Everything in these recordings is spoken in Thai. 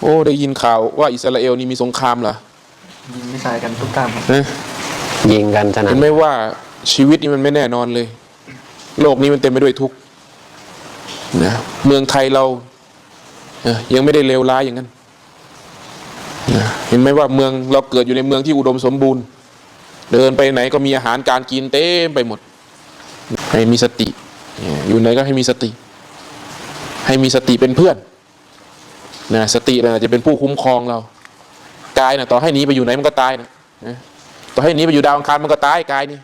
โอ้ได้ยินข่าวว่าอิสราเอลนี่มีสงครามเหรอยิงมิสไซล์กันทุกตามครับฮะยิงกันสนั่เห็นนไหมว่าชีวิตนี่มันไม่แน่นอนเลย โลกนี้มันเต็มไปด้วยทุกข์นะเมืองไทยเราเอ่อยังไม่ได้เลวร้ายอย่างนั้นนะเห็นไหมว่าเมืองเราเกิดอยู่ในเมืองที่อุดมสมบูรณ์ เดินไปไหนก็มีอาหารการกินเต็มไปหมด ให้มีสติเนี่ยอยู่ไหนก็ให้มีสติ ให้มีสติเป็นเพื่อน นะสตินะจะเป็นผู้คุ้มครองเรากายนะต่อให้หนีไปอยู่ไหนมันก็ตายนะนะต่อให้หนีไปอยู่ดาวอังคารมันก็ตายกายนี่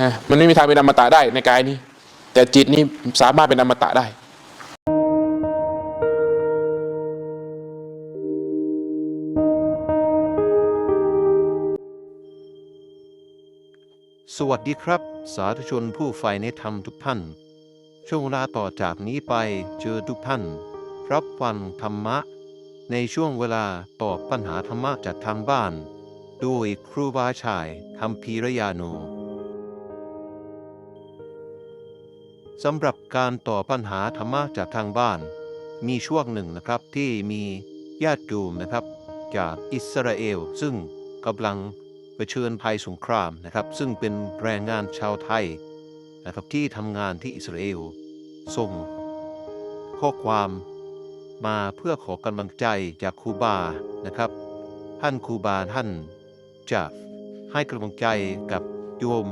ฮะมันไม่มีทางเป็นอมตะได้ในกายนี้ แต่จิตนี่สามารถเป็นอมตะได้สวัสดีครับ สาธุชนผู้ใฝ่ในธรรมทุกท่าน ช่วงเวลาต่อจากนี้ไปเจอทุกท่าน รับฟังธรรมะ ในช่วงเวลาตอบปัญหาธรรมะจากทางบ้าน โดยครูบาชายคำพีรยาโนสำหรับการตอบปัญหาธรรมะจากทางบ้าน มีช่วงหนึ่งนะครับที่มีญาติโยมนะครับ จากอิสราเอล ซึ่งกำลังเผชิญภัยสงครามนะครับ ซึ่งเป็นแรงงานชาวไทยนะครับที่ทำงานที่อิสราเอลส่งข้อความ มาเพื่อขอกำลังใจจากครูบานะครับ ท่านครูบาท่านจะให้กำลังใจกับโยม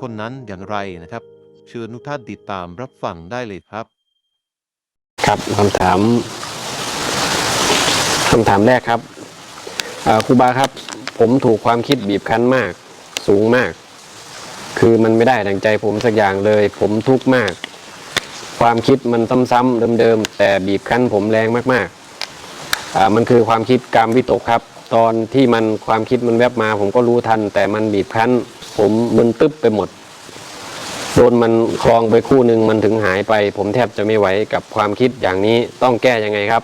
คนนั้นอย่างไรนะครับ เชิญทุกท่านติดตามรับฟังได้เลยครับ ครับคำถามคำถามแรกครับครูบาครับ ผมถูกความคิดบีบคั้นมาก สูงมาก คือมันไม่ได้ดังใจผมสักอย่างเลย ผมทุกข์มาก ความคิดมันซ้ำๆเดิมๆแต่บีบคั้นผมแรงมากๆอ่ามันคือความคิดกรรมวิตกครับ ตอนที่มันความคิดมันแวบมา ผมก็รู้ทัน แต่มันบีบคั้น ผมมึนตึ๊บไปหมดโดนมันคลองไปคู่หนึ่งมันถึงหายไป ผมแทบจะไม่ไหวกับความคิดอย่างนี้ต้องแก้ยังไงครับ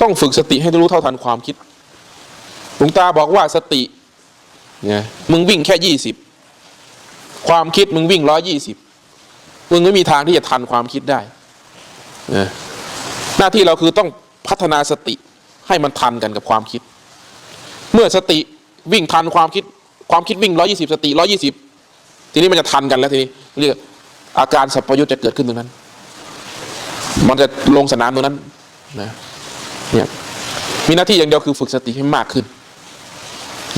ต้องฝึกสติให้รู้เท่าทันความคิดหลวงตาบอกว่าสติเนี่ยมึงวิ่งแค่ยี่สิบความคิดมึงวิ่งร้อยี่สิบ มึงไม่มีทางที่จะทันความคิดได้นะหน้าที่เราคือต้องพัฒนาสติให้มันทันกันกับความคิด เมื่อสติวิ่งทันความคิด ความคิดวิ่งร้อยี่สิบสติร้อยี่สิบทีนี้มันจะทันกันแล้วทีนี้เรียกอาการสัพพยุตจะเกิดขึ้นตรงนั้น มันจะลงสนามตรงนั้นนะเนี่ยมีหน้าที่อย่างเดียวคือฝึกสติให้มากขึ้น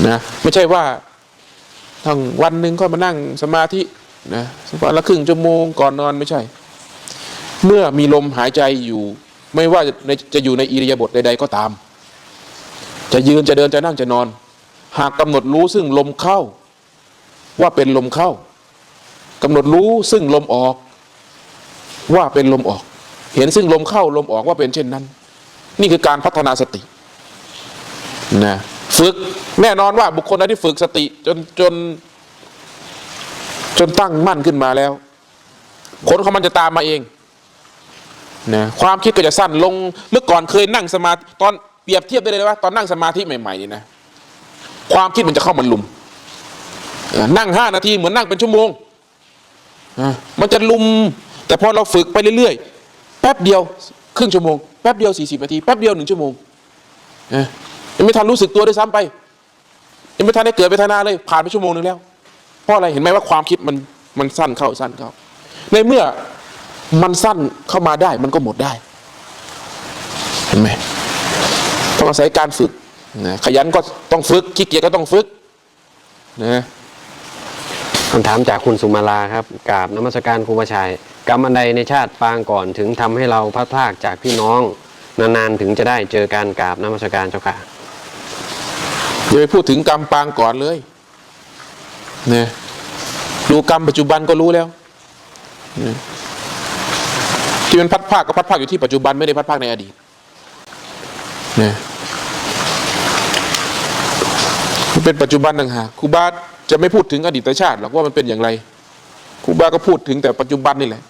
นะไม่ใช่ว่าทั้งวันหนึ่งก็มานั่งสมาธิ นะวันละครึ่งชั่วโมงก่อนนอนไม่ใช่ เมื่อมีลมหายใจอยู่ ไม่ว่าในจะอยู่ในอิริยาบถใด ๆ ก็ตาม จะยืนจะเดินจะนั่งจะนอน หากกำหนดรู้ซึ่งลมเข้า ว่าเป็นลมเข้ากำหนดรู้ซึ่งลมออก ว่าเป็นลมออก เห็นซึ่งลมเข้าลมออกว่าเป็นเช่นนั้น นี่คือการพัฒนาสตินะฝึกแน่นอนว่าบุคคลใดที่ฝึกสติจนจน จนตั้งมั่นขึ้นมาแล้ว ผลของมันจะตามมาเองนะความคิดก็จะสั้นลงเมื่อก่อนเคยนั่งสมาธิตอนเปรียบเทียบได้เลยว่าตอนนั่งสมาธิใหม่ๆนี่นะความคิดมันจะเข้ามันลุมนั่งห้านาทีเหมือนนั่งเป็นชั่วโมงมันจะลุม แต่พอเราฝึกไปเรื่อยๆแป๊บเดียวครึ่งชั่วโมงแป๊บเดียวสี่สิบนาทีแป๊บเดียวหนึ่งชั่วโมงยังไม่ทันรู้สึกตัวด้วยซ้ำไปยังไม่ทันได้เกิดเวทนาเลยผ่านไปชั่วโมงหนึ่งแล้ว ราะอะไรเห็นไหมว่าความคิดมันมันสั้นเข้าสั้นเข้า ในเมื่อมันสั้นเข้ามาได้ มันก็หมดได้ เห็นไหมต้องอาศัยการฝึกนะขยันก็ต้องฝึกขี้เกียจก็ต้องฝึกนะคำถามจากคุณสุมาลาครับกราบนมัสการครูบาชัย กรรมอันใดในชาติปางก่อนถึงทำให้เราพลัดพรากจากพี่น้อง นานๆถึงจะได้เจอการกราบนมัสการเจ้าค่ะอย่าไปพูดถึงกรรมปางก่อนเลยเนี่ย ดูกรรมปัจจุบันก็รู้แล้วที่มันพัดภาคก็พัดภาคอยู่ที่ปัจจุบันไม่ได้พัดภาคในอดีตเนี่ยมันเป็นปัจจุบันต่างหากครูบาจะไม่พูดถึงอดีตชาติหรอกว่ามันเป็นอย่างไรครูบาก็พูดถึงแต่ปัจจุบันนี่แหละ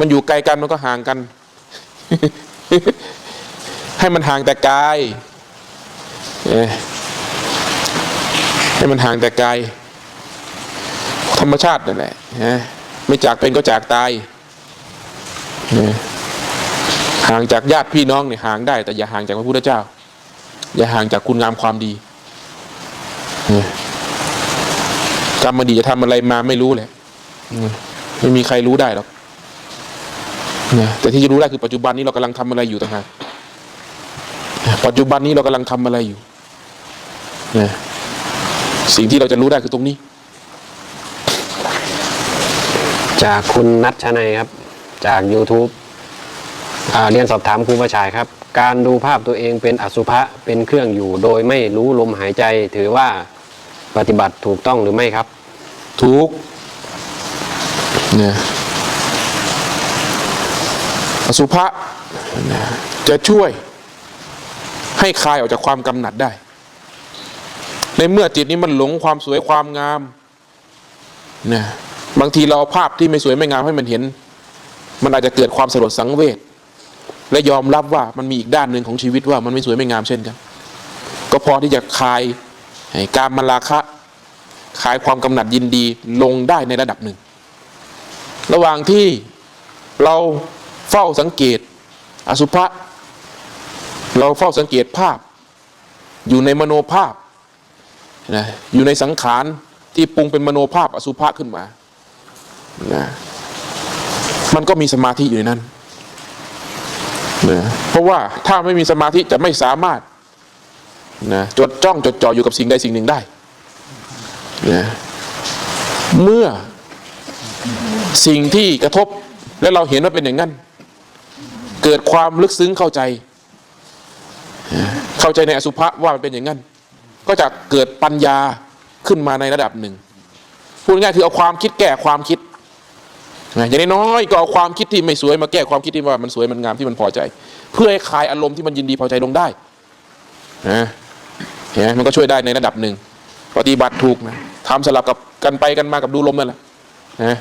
มันอยู่ไกลกันมันก็ห่างกัน ให้มันห่างแต่กายให้มันห่างแต่กาย ธรรมชาตินั่นแหละนะไม่จากเป็นก็จากตายนะห่างจากญาติพี่น้องเนี่ยห่างได้ แต่อย่าห่างจากพระพุทธเจ้า อย่าห่างจากคุณงามความดีกรรมดีจะทำอะไรมาไม่รู้แหละไม่มีใครรู้ได้หรอกนะแต่ที่จะรู้ได้คือปัจจุบันนี้เรากำลังทำอะไรอยู่ต่างหากปัจจุบันนี้เรากำลังทำอะไรอยู่นะสิ่งที่เราจะรู้ได้คือตรงนี้ จากคุณนัทชนัยครับ จาก YouTube เรียนสอบถามครูประชายครับ การดูภาพตัวเองเป็นอสุภะเป็นเครื่องอยู่ โดยไม่รู้ลมหายใจถือว่าปฏิบัติถูกต้องหรือไม่ครับทุกเนี่ยอสุภะนะจะช่วยให้คลายออกจากความกำหนัดได้ ในเมื่อจิตนี้มันหลงความสวยความงามนะ บางทีเราภาพที่ไม่สวยไม่งามให้มันเห็น มันอาจจะเกิดความสลดสังเวชและยอมรับว่ามันมีอีกด้านหนึ่งของชีวิตว่ามันไม่สวยไม่งามเช่นกัน ก็พอที่จะคลายการมราคะขายความกำหนัดยินดีลงได้ในระดับหนึ่ง ระหว่างที่เราเฝ้าสังเกต อสุภะเราเฝ้าสังเกตภาพ อยู่ในมโนภาพนะอยู่ในสังขารที่ปรุงเป็นมโนภาพอสุภะขึ้นมา นะมันก็มีสมาธิอยู่ในนั้นนะเพราะว่าถ้าไม่มีสมาธิจะไม่สามารถนะจดจ้องจดจ่ออยู่กับสิ่งใดสิ่งหนึ่งได้นะเมื่อสิ่งที่กระทบและเราเห็นว่าเป็นอย่างนั้น เกิดความลึกซึ้งเข้าใจ เข้าใจในอสุภะว่ามันเป็นอย่างนั้น ก็จะเกิดปัญญาขึ้นมาในระดับหนึ่งพูดง่ายๆคือเอาความคิดแก้ความคิด นะอย่างน้อยๆก็เอาความคิดที่ไม่สวยมาแก้ความคิดที่ว่ามันสวยมันงามที่มันพอใจ เพื่อให้คลายอารมณ์ที่มันยินดีพอใจลงได้นะเห็นไหมมันก็ช่วยได้ในระดับหนึ่งปฏิบัติถูกนะทำสลับกับกันไปกันมากับดูลมนั่นแหละนะ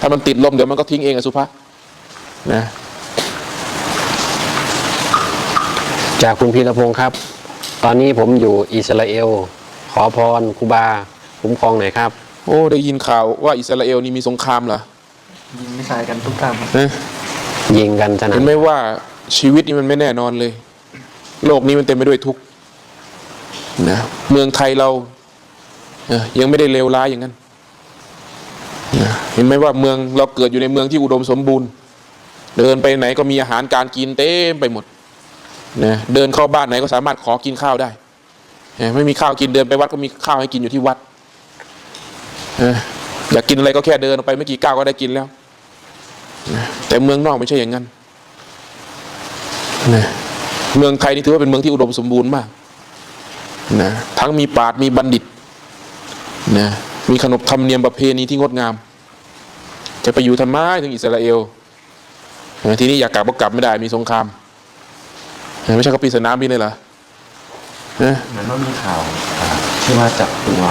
ถ้ามันติดลมเดี๋ยวมันก็ทิ้งเองอะสุภาพนะจากคุณพีรพงศ์ครับ ตอนนี้ผมอยู่อิสราเอล ขอพรครูบาคุ้มครองหน่อยครับ โอ้ได้ยินข่าวว่าอิสราเอลนี่มีสงครามเหรอ ยิงไม่ใช่กันทุกตามครับนะยิงกันสนั่เห็นนไหมว่าชีวิตนี่มันไม่แน่นอนเลย โลกนี้มันเต็มไปด้วยทุกข์นะเมืองไทยเราเอ่อยังไม่ได้เลวร้ายอย่างนั้นนะเห็นไหมว่าเมืองเราเกิดอยู่ในเมืองที่อุดมสมบูรณ์ เดินไปไหนก็มีอาหารการกินเต็มไปหมดนะเดินเข้าบ้านไหนก็สามารถขอกินข้าวได้นะไม่มีข้าวกินเดินไปวัดก็มีข้าวให้กินอยู่ที่วัดนะอยากกินอะไรก็แค่เดินออกไปไม่กี่ก้าวก็ได้กินแล้วนะ แต่เมืองนอกไม่ใช่อย่างนั้นนะเมืองไทยนี่ถือว่าเป็นเมืองที่อุดมสมบูรณ์มากนะทั้งมีปราชญ์มีบัณฑิตนะมีขนบธรรมเนียมประเพณีที่งดงาม จะไปอยู่ทำไมถึงอิสราเอลนะทีนี้อยากกลับก็กลับไม่ได้มีสงครามนะไม่ใช่เขาปีดสนามบินเลยเหรอนะเหมือนว่ามีข่าวอ่าที่ว่าจับตัว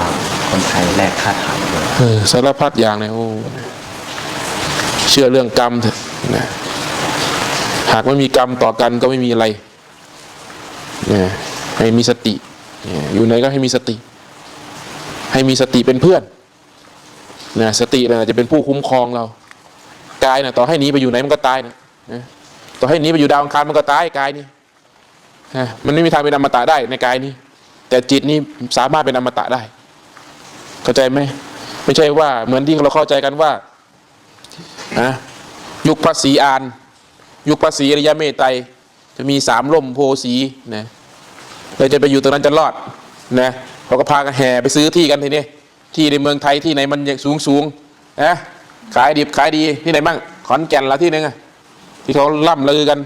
คนไทยแลกค่าถ่ายด้วยเออสารพัดอย่างเลยโอ้ เชื่อเรื่องกรรมเถอะนะหากไม่มีกรรมต่อกันก็ไม่มีอะไรนะให้มีสติอยู่ไหนก็ให้มีสติ ให้มีสติเป็นเพื่อนนะสตินะจะเป็นผู้คุ้มครองเรากายนะต่อให้หนีไปอยู่ไหนมันก็ตายนะต่อให้หนีไปอยู่ดาวอังคารมันก็ตายกายนี่มันไม่มีทางเป็นอมตะได้ในกายนี้ แต่จิตนี่สามารถเป็นอมตะได้ เข้าใจไหมไม่ใช่ว่าเหมือนที่เราเข้าใจกันว่า นะยุคพระศรีอาน ยุคพระศรีอริยเมตไตรจะมีสามล่มโพสีนะเราจะไปอยู่ตรงนั้นจะรอดนะเขาก็พากันแห่ไปซื้อที่กันทีนี้ที่ในเมืองไทยที่ไหนมันสูงสูงนะขายดิบขายดีที่ไหนบ้างขอนแก่นละที่หนึงอะที่เขาล่ำลือกัน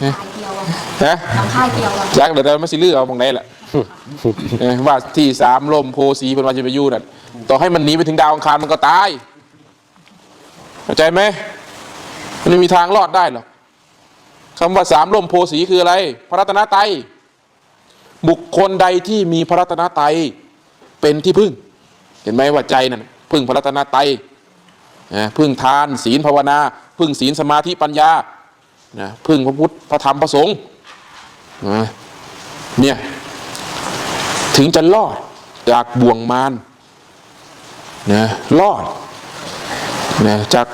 ค่ายเดียวอะนะทำค่ายเดียวอะจักเดี๋ยวเราไม่สิลือเอาตรงไหนแหละว่าที่สามลมโพสีเป็นวันจะไปอยู่นั่นต่อให้มันหนีไปถึงดาวอังคารมันก็ตาย เข้าใจไหมมันไม่มีทางรอดได้หรอกคำว่าสามลมโพสีคืออะไร พระรัตนตรัยบุคคลใดที่มีพระรัตนตรัยเป็นที่พึ่ง เห็นไหมว่าใจนั่นพึ่งพระรัตนตรัยนะพึ่งทานศีลภาวนา พึ่งศีลสมาธิปัญญานะพึ่งพระพุทธพระธรรมพระสงฆ์นะเนี่ยถึงจะรอดจากบ่วงมารนะรอด นะจาก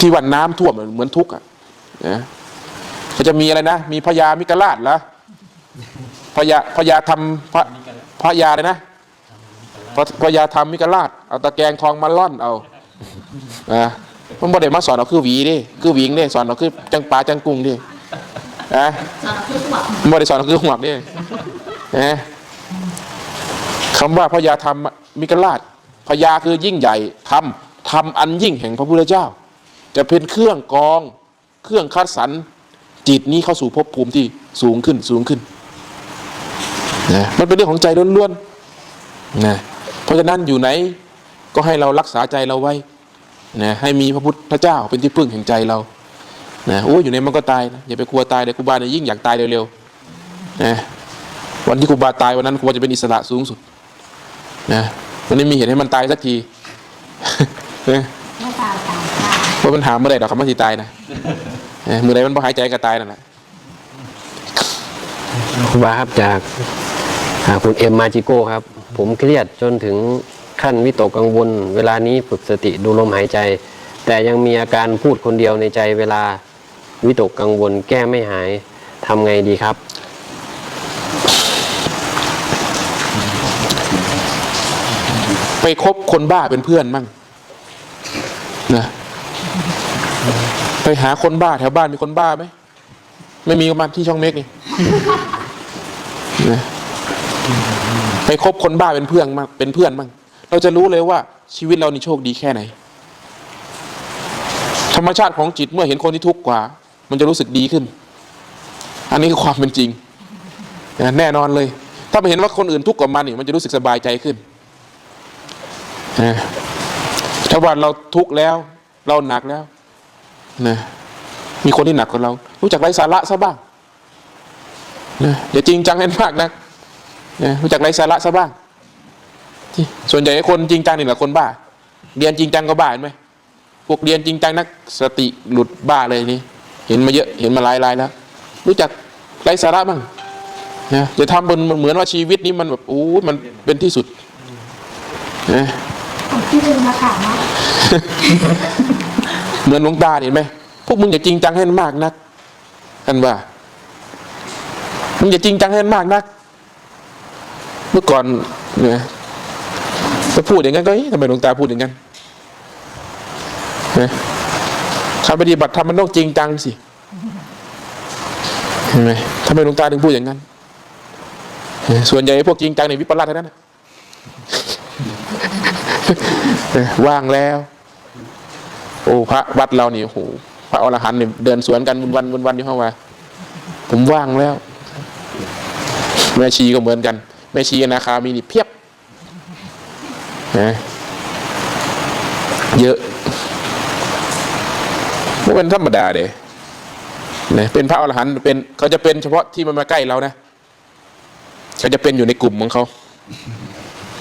ที่วันน้ำท่วมเหมือนทุกข์อะนะก็จะมีอะไรนะ มีพญามิกราชเหรอพญาพญาทำพระพญาเลยนะพญาทำมิกราชเอาตะแกรงทองมาล่อนเอาอะมันบ่ได้มาสอนเราคือหวีดิคือหวิงดิสอนเราคือจังปลาจังกุ้งดิอะสอนคือหัวมันบ่ได้สอนเราคือหวกดินะคำว่าพญาธรรมมิกราช พญาคือยิ่งใหญ่ธรรมธรรมอันยิ่งแห่งพระพุทธเจ้า จะเป็นเครื่องกองเครื่องคัดสรรจิตนี้เข้าสู่ภพภูมิที่สูงขึ้นสูงขึ้นนะมันเป็นเรื่องของใจล้วนๆนะเพราะฉะนั้นอยู่ไหนก็ให้เรารักษาใจเราไว้นะให้มีพระพุทธเจ้าเป็นที่พึ่งแห่งใจเรานะโอ้ยอยู่ในมันก็ตายนะอย่าไปกลัวตายเลยครูบาเนี่ยยิ่งอยากตายเร็วๆนะวันที่ครูบาตายวันนั้นครูบาจะเป็นอิสระสูงสุดนะ วันนี้มีเหตุให้มันตายสักทีนะไม่ตายตายตายเพราะมันหาเมื่อไหร่ดอกคำว่าสิตายนะเออมื่อไหรมันพอหายใจก็ตายนั่นแหละครูบาครับจากอ่าคุณเอ็มมาจิโก้ครับ ผมเครียดจนถึงขั้นวิตกกังวล เวลานี้ฝึกสติดูลมหายใจ แต่ยังมีอาการพูดคนเดียวในใจเวลาวิตกกังวลแก้ไม่หายทำไงดีครับ ไปคบคนบ้าเป็นเพื่อนมั่งนะไปหาคนบ้าแถวบ้านมีคนบ้าไหมไม่มีประมาณที่ช่องเมกนี่นะไปคบคนบ้าเป็นเพื่อนมั่งเป็นเพื่อนมั่งเราจะรู้เลยว่าชีวิตเรานี่โชคดีแค่ไหน ธรรมชาติของจิตเมื่อเห็นคนที่ทุกข์กว่า มันจะรู้สึกดีขึ้น อันนี้คือความเป็นจริง แน่นอนเลย ถ้าไปเห็นว่าคนอื่นทุกข์กว่ามันนี่มันจะรู้สึกสบายใจขึ้น นะถ้าว่าเราทุกข์แล้ว เราหนักแล้วนะมีคนที่หนักกว่าเรา รู้จักไร้สาระซะบ้างนะอย่าจริงจังให้มากนะนะรู้จักไร้สาระซะบ้าง ส่วนใหญ่คนจริงจังนี่แหละคนบ้า เรียนจริงจังก็บ้าเห็นไหมพวกเรียนจริงจังนักสติหลุดบ้าเลยนี่เห็นมาเยอะเห็นมาหลายรายแล้ว รู้จักไร้สาระบ้างนะจะทำบนมันเหมือนว่าชีวิตนี้มันแบบโอ้มันเป็นที่สุดนะ ที่ลืมมาถามว่าเหมือนหลวงตาเห็นไหมพวกมึงอย่าจริงจังให้มันมากนักท่านว่ามึงอย่าจริงจังให้มันมากนัก เมื่อก่อนเนี่ยถ้าพูดอย่างนั้นก็ทำไมหลวงตาพูดอย่างนั้นนะการปฏิบัติธรรมมันต้องจริงจังสิเห็นไหมทำไมหลวงตาถึงพูดอย่างนั้น ส่วนใหญ่พวกจริงจังในวิปลาสทั้งนั้น ว่างแล้ว โอ้พระวัดเรานี่โอ้โหพระอรหันต์เนี่ยเดินสวนกันวันวันวันวันอยู่เข้ามาผมว่างแล้ว แม่ชีก็เหมือนกัน แม่ชีนาคามีนี่เพียบนะเยอะไม่เป็นธรรมดาเด้นะเป็นพระอรหันต์เป็นเขาจะเป็นเฉพาะที่มันมาใกล้เรานะเขาจะเป็นอยู่ในกลุ่มของเขา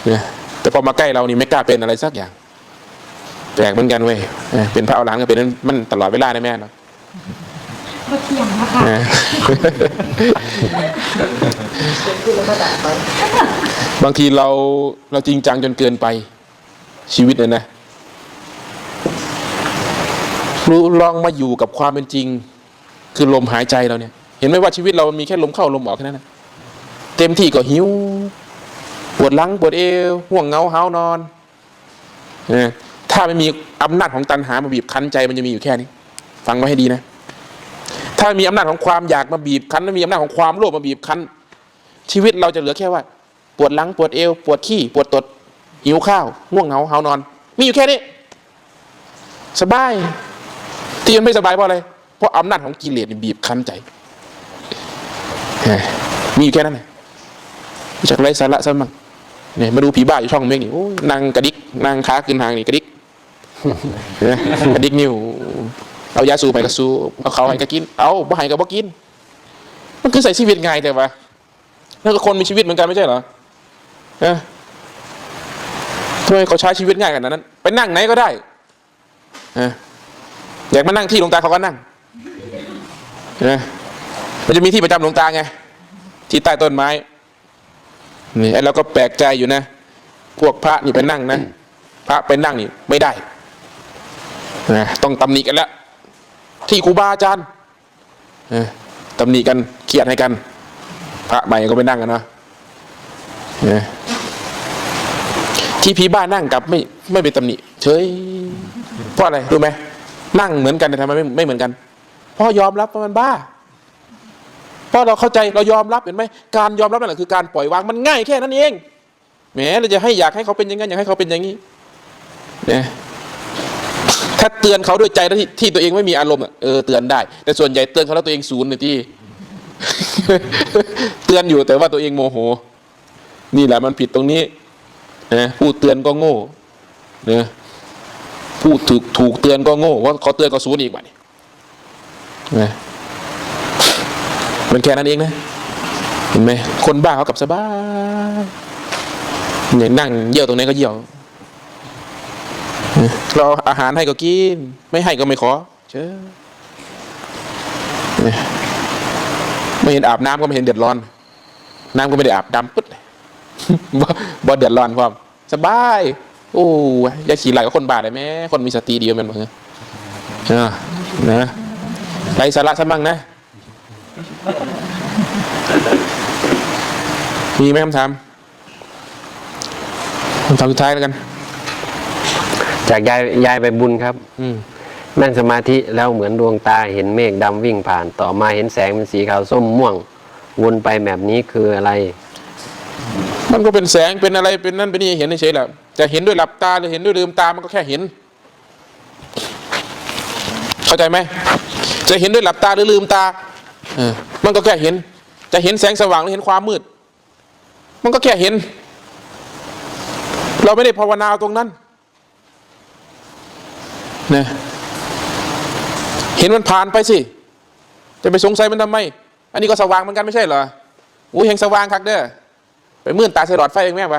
เนี่ย แต่พอมาใกล้เรานี่ไม่กล้าเป็นอะไรสักอย่างแปลกเหมือนกันเว้ยเออเป็นพระอรหันต์ก็เป็นมันตลอดเวลาได้แม่เนาะก็เที่ยงนะคะเออบางทีเราเราจริงจังจนเกินไป ชีวิตเนี่ยนะรู้ลองมาอยู่กับความเป็นจริง คือลมหายใจเราเนี่ย เห็นไหมว่าชีวิตเรามีแค่ลมเข้าลมออกแค่นั้นนะเต็มที่ก็หิวป วดหลังปวดเอวห่วงเหงาหานอนเออถ้าไม่มีอำนาจของตัณหามาบีบคั้นใจมันจะมีอยู่แค่นี้ ฟังไว้ให้ดีนะ ถ้ามีอำนาจของความอยากมาบีบคั้นไม่มีอำนาจของความโลภมาบีบคั้น ชีวิตเราจะเหลือแค่ว่า ปวดหลังปวดเอว ปวดขี้ปวดตดหิวข้าวง่วงเหงาหานอน มีอยู่แค่นี้ สบายที่มันไม่สบายเพราะอะไรเพราะอำนาจของกิเลสบีบคั้นใจมีอยู่แค่นั้นเลยจากไรสาระซะมั่ง เนี่ยมาดูผีบ้าอยู่ช่องเมกนี่โอ้ยนางกระดิกนางขาขึ้นหางนี่กระดิกเห็นไหมกระดิกนิ้วเอายาสูบไปก็สูบเอาเขาให้ก็กิน เอาบ่ให้ก็บ่กิน มันคือใส่ชีวิตง่ายแต่ว่าแล้วก็คนมีชีวิตเหมือนกันไม่ใช่เหรอเออทำไมเขาใช้ชีวิตง่ายขนาดนั้น ไปนั่งไหนก็ได้เอออยากมานั่งที่หลวงตาเขาก็นั่งเออมันจะมีที่ประจำหลวงตาไง ที่ใต้ต้นไม้ นี่ไอ้เราก็แปลกใจอยู่นะ พวกพระนี่ไปนั่งนะ พระไปนั่งนี่ไม่ได้นะต้องตำหนิกันแล้วที่ครูบาอาจารย์เออตำหนิกันเครียดให้กัน พระใหม่ก็ไปนั่งกันเนาะเออที่ผีบ้านั่งกับไม่ไม่ไปตำหนิเฉยเพราะอะไรรู้ไหมนั่งเหมือนกันแต่ทำไมไม่ไม่เหมือนกันเพราะยอมรับว่ามันบ้าเพ ราะเราเข้าใจเรายอมรับเห็นไหมการยอมรับนั่นแหละคือการปล่อยวางมันง่ายแค่นั้นเองแหมเราจะให้อยากให้เขาเป็นอย่างนั้นอยากให้เขาเป็นอย่างนี้เนี่ยถ้าเตือนเขาด้วยใจที่ที่ตัวเองไม่มีอารมณ์เออเตือนได้ แต่ส่วนใหญ่เตือนเขาแล้วตัวเองศูนย์ในที่เตือนอยู่แต่ว่าตัวเองโมโห นี่แหละมันผิดตรงนี้นะผู้เตือนก็โง่นะผู้ถูกถูกเตือนก็โง่ว่าเขาเตือนก็ศูนย์อีกว่านี่นะ มันแค่นั้นเองนะ เห็นไหมคนบ้าเขากับสบายอย่างนั่งเยี่ยวตรงไหนก็เยี่ยว เราอาหารให้ก็กิน ไม่ให้ก็ไม่ขอ เชื่อไม่เห็นอาบน้ำก็ไม่เห็นเดือดร้อน น้ำก็ไม่ได้อาบดำปึ๊ดบ่บ่เดือดร้อนความสบาย โอ้ยย่าขี่ไหลกับคนบาดเลยแม่คนมีสติดีกว่ามันเหมือนนเออนะไรสาระซะบ้างนะ มีไหมคำถามคำถามสุดท้ายแล้วกัน จากยายยายไปบุญครับ อืมนั่งสมาธิแล้วเหมือนดวงตาเห็นเมฆดำวิ่งผ่าน ต่อมาเห็นแสงเป็นสีขาวส้มม่วง วนไปแบบนี้คืออะไร มันก็เป็นแสงเป็นอะไรเป็นนั่นเป็นนี่เห็นเฉยๆแหละจะเห็นด้วยหลับตาหรือเห็นด้วยลืมตามันก็แค่เห็น เข้าใจไหมจะเห็นด้วยหลับตาหรือลืมตา เออมันก็แค่เห็น จะเห็นแสงสว่างหรือเห็นความมืด มันก็แค่เห็น เราไม่ได้ภาวนาตรงนั้นนะเห็นมันผ่านไปสิ จะไปสงสัยมันทำไม อันนี้ก็สว่างเหมือนกันไม่ใช่เหรออู้เฮงสว่างคักเด้อไปมื่นตาใส่หลอดไฟเองแม่ไป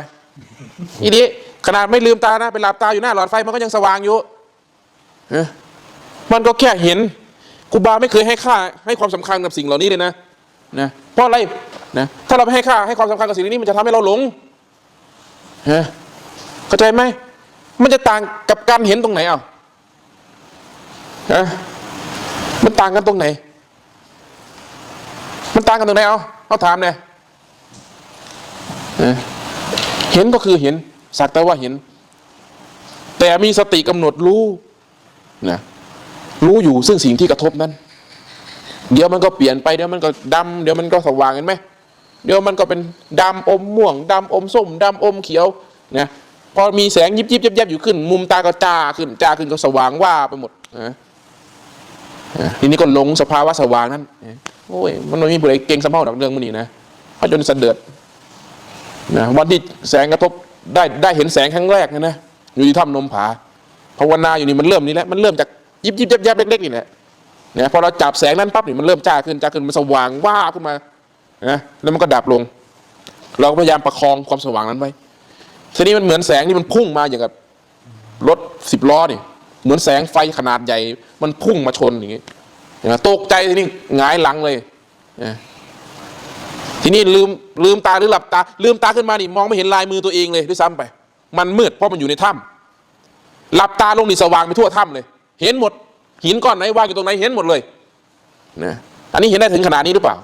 อีนี้ขนาดไม่ลืมตานะไปหลับตาอยู่หน้าหลอดไฟมันก็ยังสว่างอยู่เอมันก็แค่เห็น ครูบาไม่เคยให้ค่าให้ความสำคัญกับสิ่งเหล่านี้เลยนะนะเพราะอะไรนะถ้าเราไม่ให้ค่าให้ความสำคัญกับสิ่งเหล่านี้มันจะทำให้เราหลงฮ้เข้าใจไหมมันจะต่างกับการเห็นตรงไหนอ้าฮะมันต่างกันตรงไหน มันต่างกันตรงไหนเอาเอาถามเนี่ยนะเห็นก็คือเห็นสักแต่ว่าเห็น แต่มีสติกำหนดรู้นะ รู้อยู่ซึ่งสิ่งที่กระทบนั้น เดี๋ยวมันก็เปลี่ยนไปเดี๋ยวมันก็ดำเดี๋ยวมันก็สว่างเห็นไหมเดี๋ยวมันก็เป็นดำอมม่วงดำอมส้มดำอมเขียวนะพอมีแสงยิบยิบยับยับอยู่ขึ้น มุมตาก็จ้าขึ้นจ้าขึ้นก็สว่างว่าไปหมดนะทีนี้ก็หลงสภาวะสว่างนั้นโอ้ยมันไม่มีผู้ใดเก่งสมภาดอกเรื่องมันนี่นะพระจนเสด็จนะวันที่แสงกระทบได้ได้เห็นแสงครั้งแรกเนยนะอยู่ที่ถ้ำนมผาภาวนาอยู่นี่มันเริ่มนี่แหละมันเริ่มจาก ยิบยิบยับยับเล็กๆนี่แหละเนี่ยพอเราจับแสงนั้นปั๊บนี่มันเริ่มจ้าขึ้นจ้าขึ้นมันสว่างว่าขึ้นมานะแล้วมันก็ดับลง เราก็พยายามประคองความสว่างนั้นไว้ทีนี้มันเหมือนแสงที่มันพุ่งมาอย่างกับรถสิบล้อนี่เหมือนแสงไฟขนาดใหญ่ มันพุ่งมาชนอย่างงี้นะตกใจทีนี้หงายหลังเลยนะทีนี้ลืมลืมตาหรือหลับตา ลืมตาขึ้นมานี่มองไม่เห็นลายมือตัวเองเลยด้วยซ้ำไป มันมืดเพราะมันอยู่ในถ้ำหลับตาลงนี่สว่างไปทั่วถ้ำเลย เห็นหมด หินก้อนไหนว่างอยู่ตรงไหนเห็นหมดเลยนะอันนี้เห็นได้ถึงขนาดนี้หรือเปล่า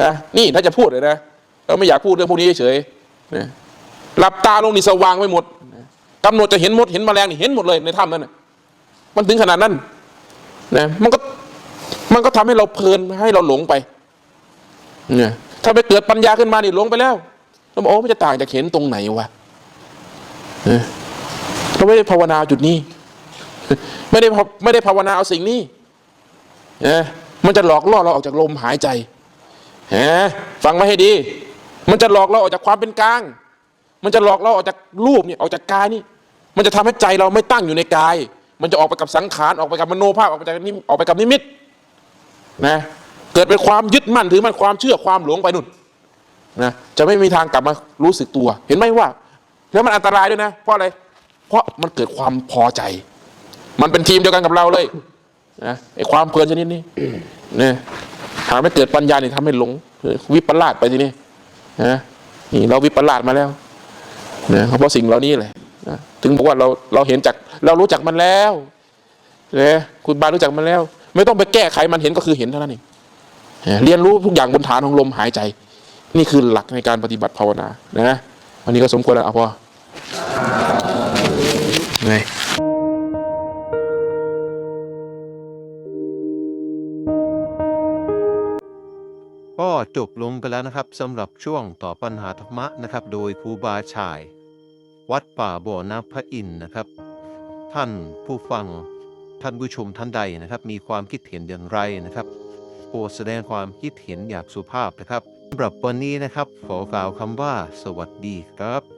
ฮะนี่ถ้าจะพูดเลยนะเราไม่อยากพูดเรื่องพวกนี้เฉยๆนะหลับตาลงนี่สว่างไปหมดกำหนดจะเห็นหมดเห็นแมลงนี่เห็นหมดเลยในถ้ำนั้นนะมันถึงขนาดนั้นนะมันก็มันก็ทำให้เราเพลินให้เราหลงไปเนี่ยถ้าไปเกิดปัญญาขึ้นมานี่หลงไปแล้วเราบอกโอ้มันจะต่างจากเห็นตรงไหนวะเออเราไม่ได้ภาวนาจุดนี้ ไม่ได้ไม่ได้ภาวนาเอาสิ่งนี้เออมันจะหลอกล่อเราออกจากลมหายใจเออฟังไว้ให้ดี มันจะหลอกเราออกจากความเป็นกลาง มันจะหลอกเราออกจากรูปนี่ออกจากกายนี่ มันจะทำให้ใจเราไม่ตั้งอยู่ในกาย มันจะออกไปกับสังขารออกไปกับมโนภาพออกไปจากนิมออกไปกับนิมิตนะเกิดเป็นความยึดมั่นถือมันความเชื่อความหลงไปนู่นนะจะไม่มีทางกลับมารู้สึกตัว เห็นไหมว่า แล้วมันอันตรายด้วยนะ เพราะอะไร เพราะมันเกิดความพอใจ มันเป็นทีมเดียวกันกับเราเลยนะไอ้ความเพลินชนิดนี้เนี่ยหาไม่เกิดปัญญาเนี่ยทำให้หลง วิปลาสไปทีนี้นะนี่เราวิปลาสมาแล้วนะเพราะสิ่งเหล่านี้เลยนะถึงบอกว่าเราเราเห็นจากเรารู้จักมันแล้วนี่ยคุณบารู้จักมันแล้ว ไม่ต้องไปแก้ไขมันเห็นก็คือเห็นเท่านั้นเองเรียนรู้ทุกอย่างบนฐานของลมหายใจ นี่คือหลักในการปฏิบัติภาวนานะวันนี้ก็สมควรแล้วเอาพอไง จบลงไปแล้วนะครับสำหรับช่วงต่อปัญหาธรรมะนะครับ โดยครูบาชาย วัดป่าบ่อน้ำพระอินทร์นะครับ ท่านผู้ฟังท่านผู้ชมท่านใดนะครับ มีความคิดเห็นอย่างไรนะครับโปรดแสดงความคิดเห็นอย่างสุภาพนะครับสำหรับวันนี้นะครับ ขอกล่าวคำว่า สวัสดีครับ